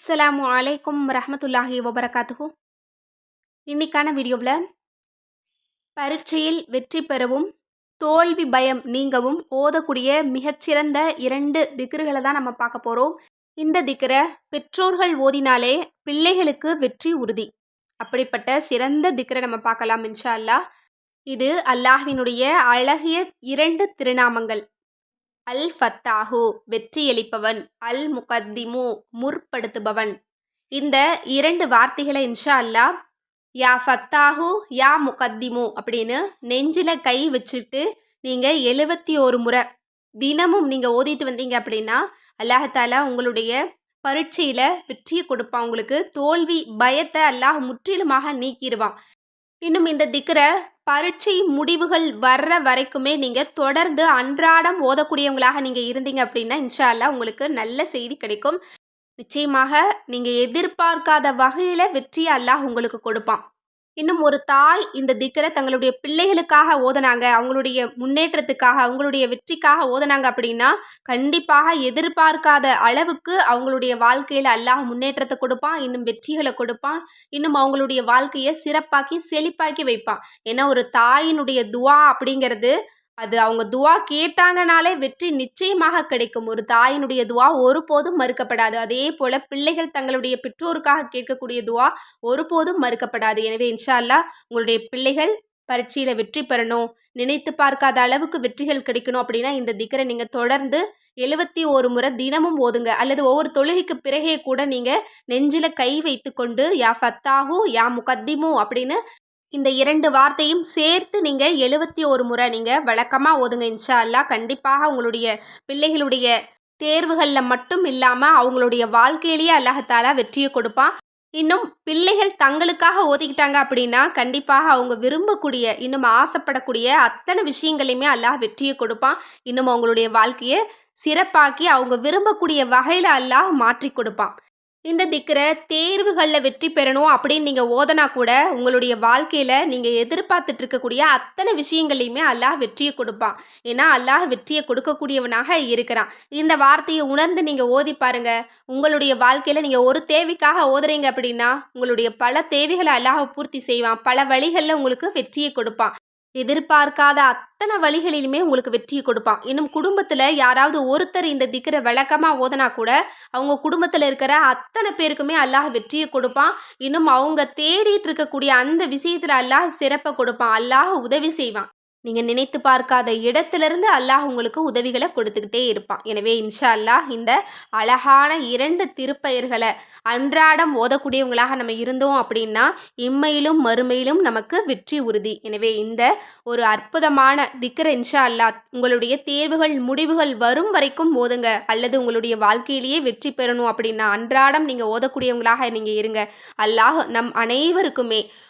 அஸ்ஸலாமு அலைக்கும் ரஹமத்துல்லாஹி வபரகாத்துஹு. இன்னைக்கான வீடியோவில் பரீட்சையில் வெற்றி பெறவும் தோல்வி பயம் நீங்கவும் ஓதக்கூடிய மிகச்சிறந்த இரண்டு திக்ருகளை தான் நம்ம பார்க்க போகிறோம் இந்த திக்ரை பெற்றோர்கள் ஓதினாலே பிள்ளைகளுக்கு வெற்றி உறுதி. அப்படிப்பட்ட சிறந்த திக்ரை நம்ம பார்க்கலாம் இன்ஷா அல்லாஹ். இது அல்லாஹினுடைய அழகிய இரண்டு திருநாமங்கள். அல் ஃபத்தாஹு வெற்றியளிப்பவன் அல் முகத்திமு முற்படுத்துபவன். இந்த இரண்டு வார்த்தைகளை இன்ஷா அல்லா யா ஃபத்தாஹு யா முகத்திமு அப்படின்னு நெஞ்சில் கை வச்சுட்டு நீங்கள் எழுபத்தி ஒரு முறை தினமும் நீங்கள் ஓதிட்டு வந்தீங்க அப்படின்னா அல்லாஹாலா உங்களுடைய பரீட்சையில் வெற்றியை கொடுப்பான். உங்களுக்கு தோல்வி பயத்தை அல்லாஹ் முற்றிலுமாக நீக்கிடுவான் இன்னும் இந்த திக்கரை பரீட்சை முடிவுகள் வர்ற வரைக்குமே நீங்கள் தொடர்ந்து அன்றாடம் ஓதக்கூடியவங்களாக நீங்கள் இருந்தீங்க அப்படின்னா இன்ஷால்லா உங்களுக்கு நல்ல செய்தி கிடைக்கும். நிச்சயமாக நீங்கள் எதிர்பார்க்காத வகையில் வெற்றி அல்லாஹ் உங்களுக்கு கொடுப்பான். இன்னும் ஒரு தாய் இந்த திக்கரை தங்களுடைய பிள்ளைகளுக்காக ஓதனாங்க அவங்களுடைய முன்னேற்றத்துக்காக அவங்களுடைய வெற்றிக்காக ஓதனாங்க அப்படின்னா கண்டிப்பாக எதிர்பார்க்காத அளவுக்கு அவங்களுடைய வாழ்க்கையில் அல்லாஹ் முன்னேற்றத்தை கொடுப்பான் இன்னும் வெற்றிகளை கொடுப்பான் இன்னும் அவங்களுடைய வாழ்க்கையை சிறப்பாக்கி செழிப்பாக்கி வைப்பான். ஏன்னா ஒரு தாயினுடைய துவா அப்படிங்கிறது அது அவங்க துவா கேட்டாங்கனாலே வெற்றி நிச்சயமாக கிடைக்கும். ஒரு தாயினுடைய துவா ஒருபோதும் மறுக்கப்படாது. அதே போல் பிள்ளைகள் தங்களுடைய பெற்றோருக்காக கேட்கக்கூடிய துவா ஒருபோதும் மறுக்கப்படாது. எனவே இன்ஷா அல்லா உங்களுடைய பிள்ளைகள் பரீட்சையில் வெற்றி பெறணும். நினைத்து பார்க்காத அளவுக்கு வெற்றிகள் கிடைக்கணும் அப்படின்னா இந்த திக்கரை நீங்கள் தொடர்ந்து எழுபத்தி ஒரு முறை தினமும் ஓதுங்க. அல்லது ஒவ்வொரு தொழுகைக்கு பிறகே கூட நீங்கள் நெஞ்சில் கை வைத்து கொண்டு யா ஃபத்தாஹூ யா முகத்திமு அப்படின்னு இந்த இரண்டு வார்த்தையும் சேர்த்து நீங்கள் எழுபத்தி ஒரு முறை நீங்கள் வழக்கமாக ஓதுங்க. இன்ஷா அல்லா கண்டிப்பாக உங்களுடைய பிள்ளைகளுடைய தேர்வுகளில் மட்டும் இல்லாமல் அவங்களுடைய வாழ்க்கையிலேயே அல்லாஹத்தாலா வெற்றியை கொடுப்பான். இன்னும் பிள்ளைகள் தங்களுக்காக ஓதிக்கிட்டாங்க அப்படின்னா கண்டிப்பாக அவங்க விரும்பக்கூடிய இன்னும் ஆசைப்படக்கூடிய அத்தனை விஷயங்களையுமே அல்லாஹ் வெற்றியை கொடுப்பான். இன்னும் அவங்களுடைய வாழ்க்கையை சிறப்பாக்கி அவங்க விரும்பக்கூடிய வகையில் அல்லாஹ் மாற்றி கொடுப்பான். இந்த திக்கரை தேர்வுகளில் வெற்றி பெறணும் அப்படின்னு நீங்கள் ஓதனா கூட உங்களுடைய வாழ்க்கையில் நீங்கள் எதிர்பார்த்துட்டு இருக்கக்கூடிய அத்தனை விஷயங்களையுமே அல்லாஹ் வெற்றியை கொடுப்பான். ஏன்னா அல்லாஹ் வெற்றியை கொடுக்கக்கூடியவனாக இருக்கிறான். இந்த வார்த்தையை உணர்ந்து நீங்கள் ஓதி பாருங்க. உங்களுடைய வாழ்க்கையில் நீங்கள் ஒரு தேவைக்காக ஓதுறீங்க அப்படின்னா உங்களுடைய பல தேவைகளை அல்லாஹ் பூர்த்தி செய்வான். பல வழிகளில் உங்களுக்கு வெற்றியை கொடுப்பான். எதிர்பார்க்காத அத்தனை வழிகளிலுமே உங்களுக்கு வெற்றியை கொடுப்பான். இன்னும் குடும்பத்தில் யாராவது ஒருத்தர் இந்த திக்கரை விளக்கமாக ஓதனா கூட அவங்க குடும்பத்தில் இருக்கிற அத்தனை பேருக்குமே அல்லாஹ் வெற்றியை கொடுப்பான். இன்னும் அவங்க தேடிட்டு இருக்கக்கூடிய அந்த விஷயத்தில் அல்லாஹ் சிறப்பை கொடுப்பான். அல்லாஹ் உதவி செய்வான். நீங்கள் நினைத்து பார்க்காத இடத்துலேருந்து அல்லாஹ் உங்களுக்கு உதவிகளை கொடுத்துக்கிட்டே இருப்பான். எனவே இன்ஷா அல்லாஹ் இந்த அழகான இரண்டு திருப்பெயர்களை அன்றாடம் ஓதக்கூடியவங்களாக நம்ம இருந்தோம் அப்படின்னா இம்மையிலும் மறுமையிலும் நமக்கு வெற்றி உறுதி. எனவே இந்த ஒரு அற்புதமான திக்கர் இன்ஷா அல்லாஹ் உங்களுடைய தேர்வுகள் முடிவுகள் வரும் வரைக்கும் ஓதுங்க. அல்லது உங்களுடைய வாழ்க்கையிலேயே வெற்றி பெறணும் அப்படின்னா அன்றாடம் நீங்கள் ஓதக்கூடியவங்களாக நீங்கள் இருங்க. அல்லாஹ் நம் அனைவருக்குமே